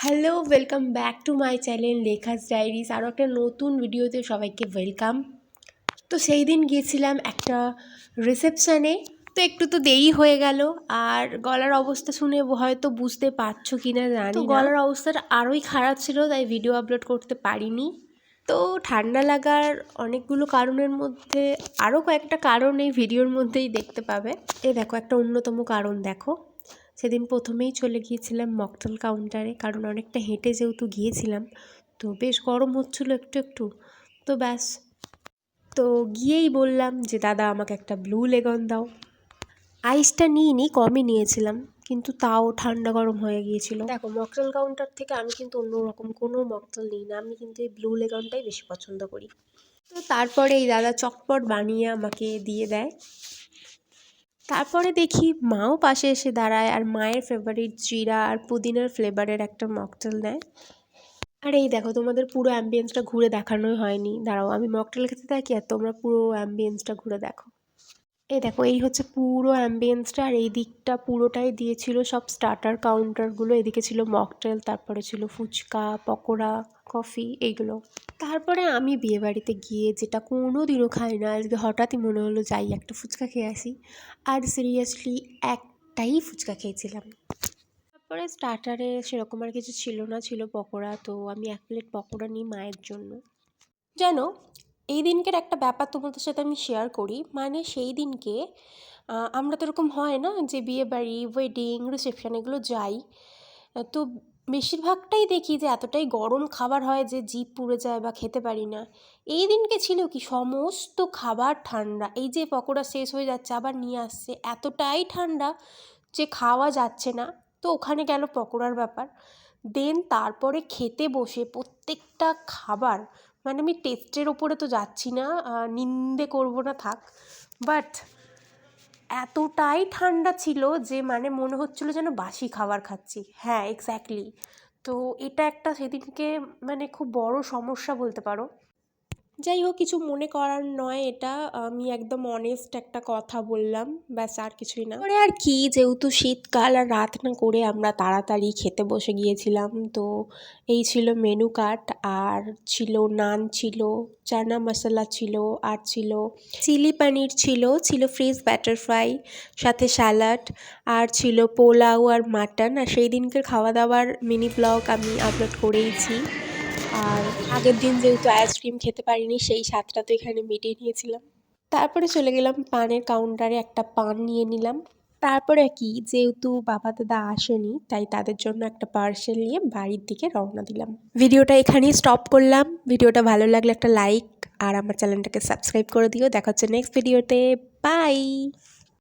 Welcome back to my channel Lekha's diaries আরও একটা নতুন ভিডিওতে সবাইকে ওয়েলকাম তো সেই দিন গিয়েছিলাম একটা রিসেপশানে তো একটু তো দেরি হয়ে গেল আর গলার অবস্থা শুনে হয়তো বুঝতে পারছ কি না। জানি গলার অবস্থাটা আরোই খারাপ ছিল তাই ভিডিও আপলোড করতে পারিনি। তো ঠান্ডা লাগার অনেকগুলো কারণের মধ্যে আরও কয়েকটা কারণ এই ভিডিওর মধ্যেই দেখতে পাবে। এ দেখো একটা অন্যতম কারণ দেখো। সেদিন প্রথমেই চলে গিয়েছিলাম মকটেল কাউন্টারে কারণ অনেকটা হেঁটে যেহেতু গিয়েছিলাম তো বেশ গরম হচ্ছিল একটু একটু তো ব্যাস। তো গিয়েই বললাম যে দাদা আমাকে একটা ব্লু লেগন দাও। আইসটা নিইনি কমই নিয়েছিলাম কিন্তু তাও ঠান্ডা গরম হয়ে গিয়েছিল। দেখো মকটেল কাউন্টার থেকে আমি কিন্তু অন্য রকম কোনো মকটেল নিই না আমি কিন্তু এই ব্লু লেগনটাই বেশি পছন্দ করি। তো তারপরে এই দাদা চটপট বানিয়ে আমাকে দিয়ে দেয়। তারপরে দেখি মাও পাশে এসে দাঁড়ায় আর মায়ের ফেভারিট জিরা আর পুদিনার ফ্লেভারের একটা মকটেল নেয়। আর এই দেখো, তোমাদের পুরো অ্যাম্বিয়েন্সটা ঘুরে দেখানোই হয়নি। দাঁড়াও, আমি মকটেল খেতে থাকি আর তোমরা পুরো অ্যাম্বিয়েন্সটা ঘুরে দেখো। এই দেখো, এই হচ্ছে পুরো অ্যাম্বিয়েন্সটা আর এই দিকটা পুরোটাই দিয়েছিল সব স্টার্টার কাউন্টারগুলো এদিকে ছিল মকটেল তারপরে ছিল ফুচকা, পকোড়া কফি এইগুলো। তারপরে আমি বিয়েবাড়িতে গিয়ে যেটা কোনো দিনও খাই না, আজকে হঠাৎই মনে হলো যাই একটা ফুচকা খেয়ে আসি। আর সিরিয়াসলি একটাই ফুচকা খেয়েছিলাম। তারপরে স্টার্টারে সেরকম আর কিছু ছিল না, ছিল পকোড়া। তো আমি এক প্লেট পকোড়া নিই মায়ের জন্য। জানো এই দিনকের একটা ব্যাপার তোমাদের সাথে আমি শেয়ার করি। মানে সেই দিনকে আমরা তো এরকম হয় না যে বিয়ে বাড়ি ওয়েডিং রিসেপশন এগুলো যাই। তো বেশিরভাগটাই দেখি যে এতটাই গরম খাবার হয় যে জিভ পুড়ে যায় বা খেতে পারি না। এই দিনকে ছিল কি? সমস্ত খাবার ঠান্ডা। এই যে পকোড়া শেষ হয়ে যাচ্ছে, আবার নিয়ে আসছে। এতটাই ঠান্ডা যে খাওয়া যাচ্ছে না। তো ওখানে গেল পকোড়ার ব্যাপার। দেন তারপরে খেতে বসে প্রত্যেকটা খাবার মানে আমি টেস্টের ওপরে তো যাচ্ছি না নিন্দে করব না, থাক। বাট এতটাই ঠান্ডা ছিল যে মানে মনে হচ্ছিল যেন বাসি খাবার খাচ্ছি। হ্যাঁ এক্স্যাক্টলি তো এটা একটা সেদিনকে মানে খুব বড় সমস্যা বলতে পারো। যাই হোক, কিছু মনে করার নয় এটা। আমি একদম অনেস্ট একটা কথা বললাম, ব্যাস আর কিছুই না। পরে আর কি, যেহেতু শীতকাল আর রাত না করে আমরা তাড়াতাড়ি খেতে বসে গিয়েছিলাম, তো এই ছিল মেনু কার্ড আর ছিল নান ছিল চানা মশলা ছিল, আর ছিল চিলি পানির ছিল ছিল ফ্রিজ ব্যাটার ফ্রাই সাথে স্যালাড আর ছিল পোলাও আর মাটন আর সেই দিনকার খাওয়া দাওয়ার মিনি ব্লগ আমি আপলোড করেইছি। আর আগের দিন যেহেতু আইসক্রিম খেতে পারিনি, সেই স্বাদটা তো এখানে মিটিয়ে নিয়েছিলাম। তারপরে চলে গেলাম পানের কাউন্টারে একটা পান নিয়ে নিলাম। তারপরে কি, যেহেতু বাবা দাদা আসেনি, তাই তাদের জন্য একটা পার্সেল নিয়ে বাড়ির দিকে রওনা দিলাম। ভিডিওটা এখানেই স্টপ করলাম। ভিডিওটা ভালো লাগলে একটা লাইক আর আমার চ্যানেলটাকে সাবস্ক্রাইব করে দিও। দেখা হচ্ছে নেক্সট ভিডিওতে বাই